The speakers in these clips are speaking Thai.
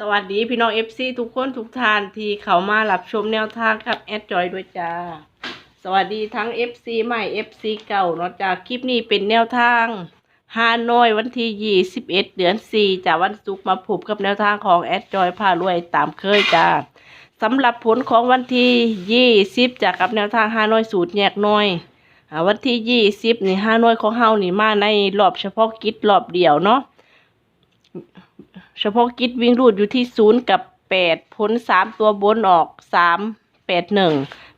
สวัสดีพี่น้องเอฟซีทุกคนทุกท่านที่เขามารับชมแนวทางกับแอดจอยด้วยจ้า สวัสดีทั้ง FC ใหม่ FC เก่าเนาะจ้าคลิปนี้เป็นแนวทางฮานอยวันที่21เอ็ดเดือน4จากวันศุกร์มาพบกับแนวทางของแอดจอยพารวยตามเคยจ้าสำหรับผลของวันที่20จากกับแนวทางฮานอยสูตรแยกน้อยวันที่20นี่ฮานอยของเฮานี่มาในรอบเฉพาะกิจรอบเดียวเนาะ เฉพาะกิจวิ่งรูดอยู่ที่ศูนย์กับแปดพ้นสามตัวบนออกสามแปดหนึ่ง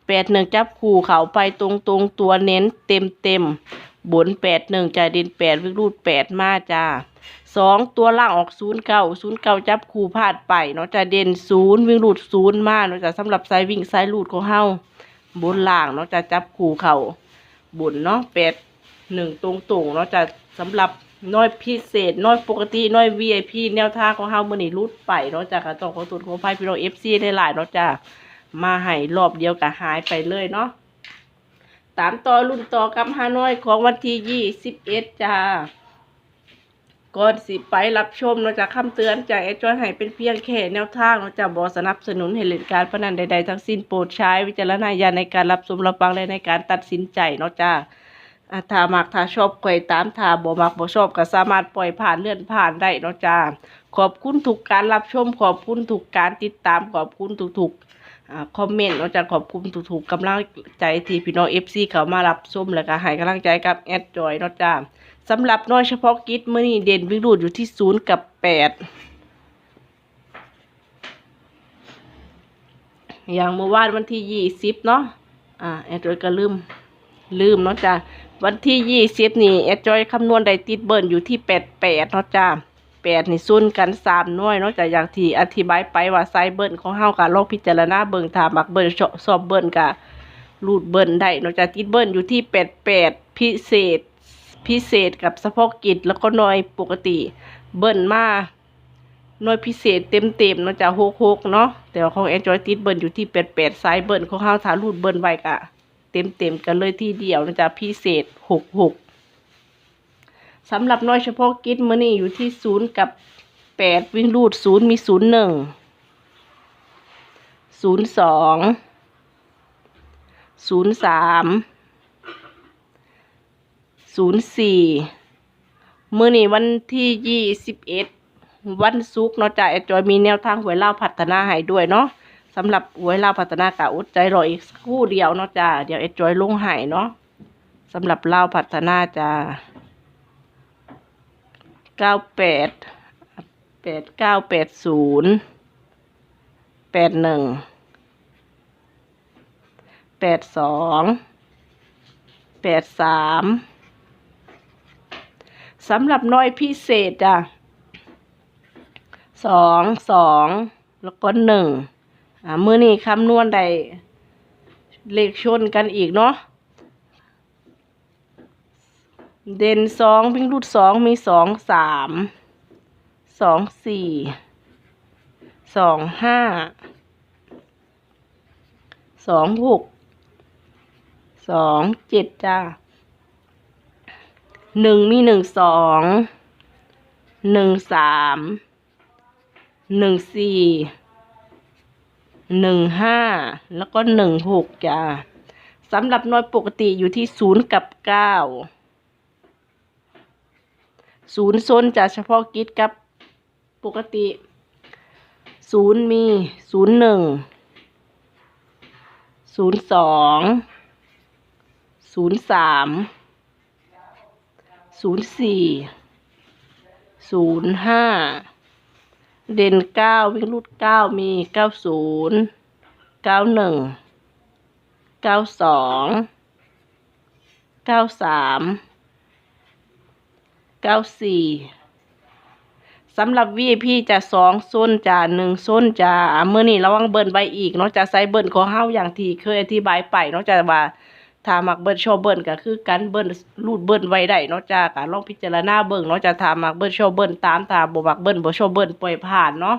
แปดหนึ่งจับคู่เขาไปตรงตรงตัวเน้นเต็มเต็มบนแปดหนึ่งจ่ายดินแปดวิ่งรูดแปดมาจ้าสองตัวล่างออกศูนย์เก้าศูนย์เก้าจับคู่พลาดไปเนาะจะเด่นศูนย์วิ่งรูดศูนย์มาเนาะจะสำหรับสายวิ่งสายรูดของเฮาบนล่างเนาะจะจับคู่เขาบนเนาะแปดหนึ่งตรงตรงเนาะจะสำหรับ น้อยพิเศษ น้อยปกติ น้อย VIP แนวทางของเฮามื้อนี้รุดไปเนาะจากกระต้องขอตุนขอภัยพี่น้อง FC ได้หลายเนาะจ้ามาให้รอบเดียวก็หายไปเลยเนาะตามต่อรุ่นต่อกับฮานอยของวันที่21จ้าก่อนสิไปรับชมเนาะจากคำเตือนจากแอดจอยให้เป็นเพียงแค่แนวทางเนาะจากบ่สนับสนุนให้เล่นการพนันใดๆทั้งสิ้นโปรดใช้วิจารณญาณในการรับชมรับฟังและในการตัดสินใจเนาะจ้า อะถ้ามักถ้าชอบก็ให้ตามถ้าบ่มักบ่ชอบก็สามารถปล่อยผ่านเลื่อนผ่านได้เนาะจ้าขอบคุณทุกการรับชมขอบคุณทุกการติดตามขอบคุณทุกๆคอมเมนต์เนาะจ้าขอบคุณทุกๆกำลังใจที่พี่น้อง FC เขามารับชมแล้วก็ให้กำลังใจกับแอดจอยเนาะจ้าสำหรับน้อยเฉพาะกิจมื้อนี้เด่นวิ่งรูดอยู่ที่ศูนย์กับแปดอย่างเมื่อวานวันที่ยี่สิบเนาะอ่าแอดจอยก็ลืม ลืมเนาะจ้าวันที่ยี่สิบนี่แอดจอยคำนวณได้ติดเบิร์นอยู่ที่แปดแปดเนาะจ้าแปดนี่ซุนกันสามน่วยเนาะจ้าอย่างที่อธิบายไปว่าไซเบิร์นของเฮากับลองพิจารณาเบิ่งถามักเบิร์นชอสอบเบิร์นกับรูดเบิร์นได้เนาะจ้าติดเบิร์นอยู่ที่แปดแปดพิเศษ พิเศษกับเฉพาะกิจแล้วก็น่วยปกติเบิร์นมาน่วยพิเศษเต็มเต็มเนาะจ้าหกหกเนาะแต่ว่าของแอดจอยติดเบิร์นอยู่ที่แปดแปดไซเบิร์นของเฮาถ้ารูดเบิร์นไว้กะ เต็มๆกันเลยที่เดียวนะจ๊ะพิเศษหกหกสำหรับน้อยเฉพาะกิจมื่อนี้อยู่ที่ศูนย์กับแปดวิ่งรูดศูนย์มีศูนย์หนึ่งศูนย์สองศูนย์สามศูนย์สี่มื่อนี้วันที่ยี่สิบเอ็ดวันศุกร์เนาะจ้ะแอดจอยมีแนวทางหวยเล่าวพัฒนาให้ด้วยเนาะ สำหรับหวยลาวพัฒนากะอุดใจรออีกสักครู่เดียวเนาะจ้าเดี๋ยวเอ็ดจอยลงหายเนาะสำหรับลาวพัฒนาจ้าเก้าแปดแปดเก้าแปดศูนย์แปดหนึ่งแปดสองแปดสามสำหรับน้อยพิเศษจ้ะสองสองแล้วก็หนึ่ง อ่ามือนี้คำนวณได้เลขชนกันอีกเนาะเด่นสองวิ่งรูดสองมีสองสามสองสี่สองห้าสองหกสองเจ็ดจ้าหนึ่งมีหนึ่งสองหนึ่งสามหนึ่งสี่ หนึ่งห้าแล้วก็หนึ่งหกจ้าสำหรับน้อยปกติอยู่ที่ศูนย์กับเก้าศูนย์โซนจะเฉพาะกิจกับปกติศูนย์มีศูนย์หนึ่งศูนย์สองศูนย์สามศูนย์สี่ศูนย์ห้า เด่นเก้าวิ่งรูดเก้ามีเก้าศูนย์เก้าหนึ่งเก้าสองเก้าสามเก้าสี่สำหรับ VIP จะสองโซนจะหนึ่งโซนจะอะเมื่อนี้ระวังเบิร์นไว้อีกเนาะจะใส่เบิร์นของเฮาอย่างที่เคยอธิบายไปเนาะจะว่า ถ้ามักเบิร์นชอบเบิร์นก็คือการเบิร์นรูดเบิร์นไว้ได้เนาะจ้าการลองพิจารณาเบิ่งเนาะจะถ้ามักเบิร์นชอบเบิร์นตามถ้าบ่มักเบิร์นบ่ชอบเบิร์นปล่อยผ่านเนาะ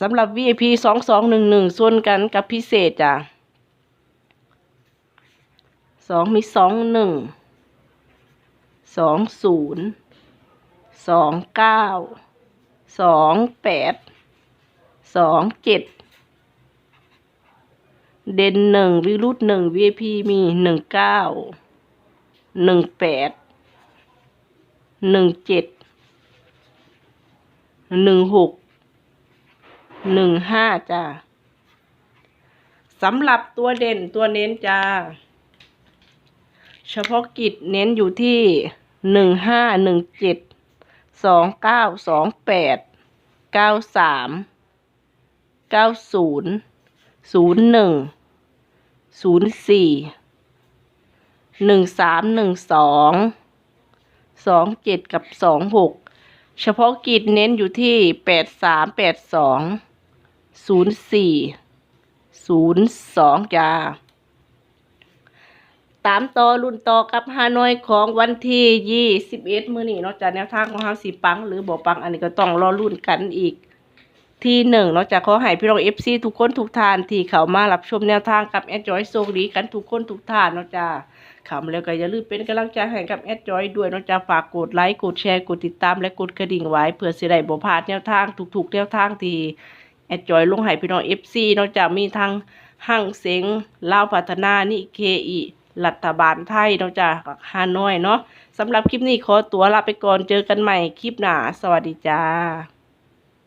สำหรับ VIP สองสองหนึ่งหนึ่งส่วนกันกับพิเศษจ้ะสองมีสองหนึ่งสองศูนย์สองเก้าสองแปดสองเจ็ด เด่นหนึ่งวิรุธหนึ่ง VIP มีหนึ่งเก้าหนึ่งแปดหนึ่งเจ็ดหนึ่งหกหนึ่งห้าจ้าสำหรับตัวเด่นตัวเน้นจ้า เฉพาะกิจเน้นอยู่ที่หนึ่งห้าหนึ่งเจ็ดสองเก้าสองแปดเก้าสามเก้าศูนย์ ศูนย์หนึ่งศูนย์สี่หนึ่งสามหนึ่งสองสองเจ็ดกับสองหกเฉพาะกิจเน้นอยู่ที่แปดสามแปดสองศูนย์สี่ศูนย์สองจ้าตามต่อรุ่นต่อกับฮานอยของวันที่ยี่สิบเอ็ดมื้อนี้เนาะจากแนวทางของเฮาสิปัง หรือบ่ปังอันนี้ก็ต้องรอรุ่นกันอีก ที่หนึ่งเนาะจากขอให้พี่น้องเอฟซีทุกคนทุกท่านที่เข้ามารับชมแนวทางกับแอดจอยโชคดีกันทุกคนทุกท่านเนาะจ้าเข้ามาแล้วก็อย่าลืมเป็นกำลังใจให้กับแอดจอยด้วยเนาะจ้าฝากกดไลค์กดแชร์กดติดตามและกดกระดิ่งไว้เพื่อสิได้บ่พลาดแนวทางทุกๆแนวทางที่แอดจอยลงให้พี่น้องเอฟซีเนาะจ้ามีทั้งหั่งเสงเล่าพัฒนานิเคอีรัฐบาลไทยเนาะจ้าฮานอยเนาะสำหรับคลิปนี้ขอตัวลาไปก่อนเจอกันใหม่คลิปหน้าสวัสดีจ้า